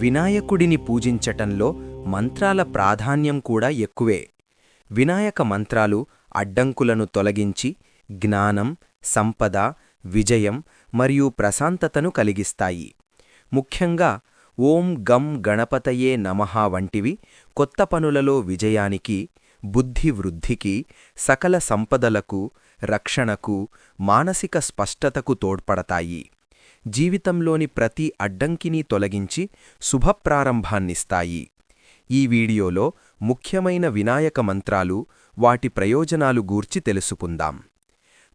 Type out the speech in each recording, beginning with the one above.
వినాయకుడిని పూజించటంలో మంత్రాల ప్రాధాన్యం కూడా ఎక్కువే. వినాయక మంత్రాలు అడ్డంకులను తొలగించి జ్ఞానం సంపద విజయం మరియు ప్రశాంతతను కలిగిస్తాయి. ముఖ్యంగా ఓం గం గణపతయే నమః వంటివి కొత్త పనులలో విజయానికి బుద్ధి వృద్ధికి సకల సంపదలకు రక్షణకు మానసిక స్పష్టతకు తోడ్పడతాయి. జీవితంలోని ప్రతి అడ్డంకిని తొలగించి శుభప్రారంభాన్నిస్తాయి. ఈ వీడియోలో ముఖ్యమైన వినాయక మంత్రాలు వాటి ప్రయోజనాలు గూర్చి తెలుసుకుందాం.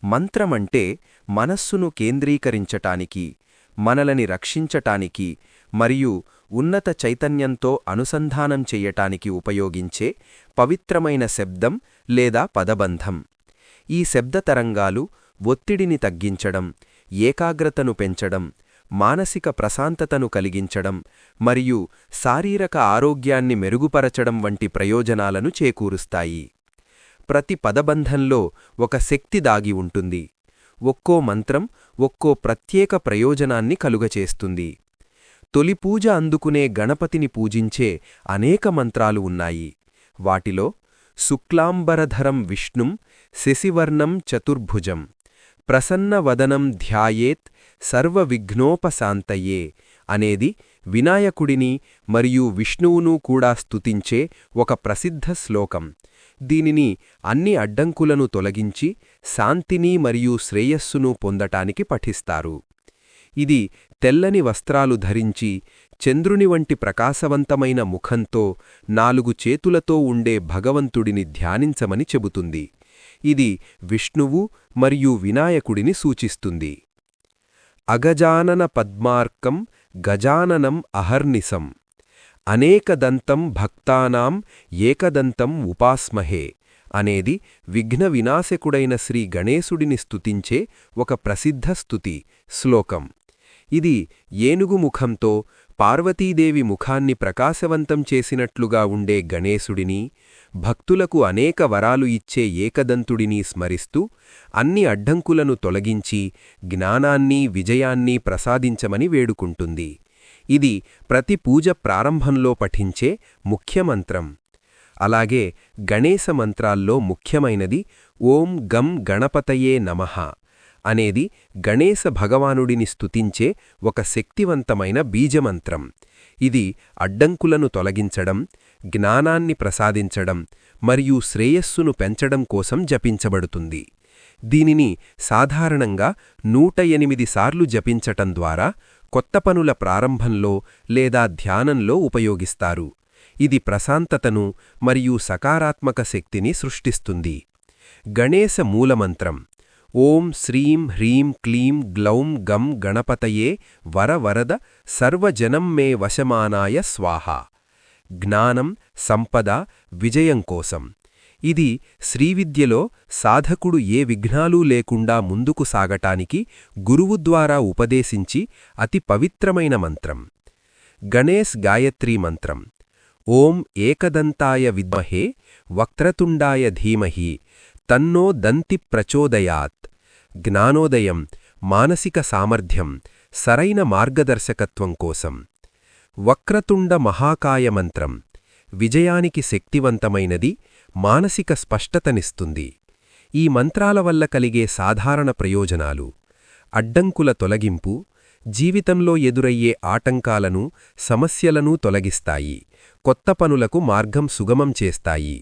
మంత్రమంటే మనస్సును కేంద్రీకరించటానికి మనలని రక్షించటానికి మరియు ఉన్నత చైతన్యంతో అనుసంధానం చెయ్యటానికి ఉపయోగించే పవిత్రమైన శబ్దం లేదా పదబంధం. ఈ శబ్ద తరంగాలు ఒత్తిడిని తగ్గించడం ఏకాగ్రతను పెంచడం మానసిక ప్రశాంతతను కలిగించడం మరియు శారీరక ఆరోగ్యాన్ని మెరుగుపరచడం వంటి ప్రయోజనాలను చేకూరుస్తాయి. ప్రతి పదబంధంలో ఒక శక్తి దాగి ఉంటుంది. ఒక్కో మంత్రం ఒక్కో ప్రత్యేక ప్రయోజనాన్ని కలుగచేస్తుంది. తొలి పూజ అందుకునే గణపతిని పూజించే అనేక మంత్రాలు ఉన్నాయి. వాటిలో శుక్లాంబరధరం విష్ణుం శశివర్ణం చతుర్భుజం. ప్రసన్నవదనం ధ్యాయేత్ సర్వవిఘ్నోపశాంతయే అనేది వినాయకుడిని మరియు విష్ణువును కూడా స్తుతించే ఒక ప్రసిద్ధ శ్లోకం. దీనిని అన్ని అడ్డంకులను తొలగించి శాంతిని మరియు శ్రేయస్సును పొందటానికి పఠిస్తారు. ఇది తెల్లని వస్త్రాలు ధరించి చంద్రుని వంటి ప్రకాశవంతమైన ముఖంతో నాలుగు చేతులతో ఉండే భగవంతుడిని ధ్యానించమని చెబుతుంది. ఇది విష్ణువు మరియు వినాయకుడిని సూచిస్తుంది. అగజానన పద్మార్కం గజాననం అహర్నిసం అనేకదంతం భక్తానాం ఏకదంతం ఉపాస్మహే అనేది విఘ్న వినాశకుడైన శ్రీ గణేశుడిని స్తుతించే ఒక ప్రసిద్ధ స్తుతి శ్లోకం. ఇది ఏనుగు ముఖంతో పార్వతీదేవి ముఖాన్ని ప్రకాశవంతం చేసినట్లుగా ఉండే గణేశుడిని భక్తులకు అనేక వరాలు ఇచ్చే ఏకదంతుడిని స్మరిస్తూ అన్ని అడ్డంకులను తొలగించి జ్ఞానాన్ని విజయాన్ని ప్రసాదించమని వేడుకుంటుంది. ఇది ప్రతి పూజ ప్రారంభంలో పఠించే ముఖ్యమంత్రం అలాగే గణేశ మంత్రాల్లో ముఖ్యమైనది ఓం గం గణపతయే నమః అనేది గణేశ భగవానుడిని స్తుతించే ఒక శక్తివంతమైన బీజమంత్రం. ఇది అడ్డంకులను తొలగించడం జ్ఞానాన్ని ప్రసాదించడం మరియు శ్రేయస్సును పెంచడం కోసం జపించబడుతుంది. దీనిని సాధారణంగా నూట ఎనిమిది సార్లు జపించటం ద్వారా కొత్త పనుల ప్రారంభంలో లేదా ధ్యానంలో ఉపయోగిస్తారు. ఇది ప్రశాంతతను మరియు సకారాత్మక శక్తిని సృష్టిస్తుంది. గణేశ మూలమంత్రం. ఓం శ్రీం హ్రీం క్లీం గ్లౌం గం గణపతయే వరవరద సర్వజనం మే వశమానాయ స్వాహ. జ్ఞానం సంపద విజయం కోసం. ఇది శ్రీవిద్యలో సాధకుడు ఏ విఘ్నాలూ లేకుండా ముందుకు సాగటానికి గురువు ద్వారా ఉపదేశించి అతి పవిత్రమైన మంత్రం. గణేశ్ గాయత్రీ మంత్రం. ఓం ఏకదంతాయ విద్మహే వక్రతుండాయ ధీమహి తన్నో దంతి ప్రచోదయాత్. జ్ఞానోదయం మానసిక సామర్థ్యం సరైన మార్గదర్శకత్వం కోసం. వక్రతుండ మహాకాయమంత్రం విజయానికి శక్తివంతమైనది మానసిక స్పష్టతనిస్తుంది. ఈ మంత్రాల వల్ల కలిగే సాధారణ ప్రయోజనాలు అడ్డంకుల తొలగింపు జీవితంలో ఎదురయ్యే ఆటంకాలను సమస్యలను తొలగిస్తాయి కొత్త పనులకు మార్గం సుగమం చేస్తాయి.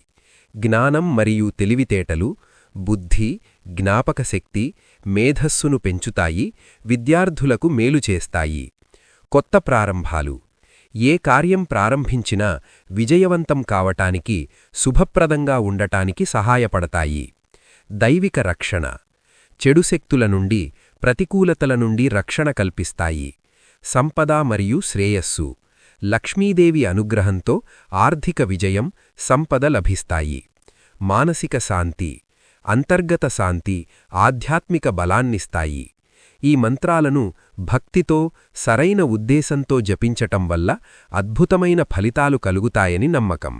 జ్ఞానం మరియు తెలివితేటలు బుద్ధి జ్ఞాపకశక్తి మేధస్సును పెంచుతాయి విద్యార్థులకు మేలు చేస్తాయి. కొత్త ప్రారంభాలు ఏ కార్యం ప్రారంభించినా విజయవంతం కావటానికి శుభప్రదంగా ఉండటానికి సహాయపడతాయి. దైవిక రక్షణ. చెడు శక్తుల నుండి ప్రతికూలతల నుండి రక్షణ కల్పిస్తాయి. సంపద మరియు శ్రేయస్సు. లక్ష్మీదేవి అనుగ్రహంతో ఆర్థిక విజయం సంపద లభిస్తాయి. మానసిక శాంతి. అంతర్గత శాంతి ఆధ్యాత్మిక బలాన్నిస్తాయి. ఈ మంత్రాలను భక్తితో సరైన ఉద్దేశంతో జపించటం వల్ల అద్భుతమైన ఫలితాలు కలుగుతాయని నమ్మకం.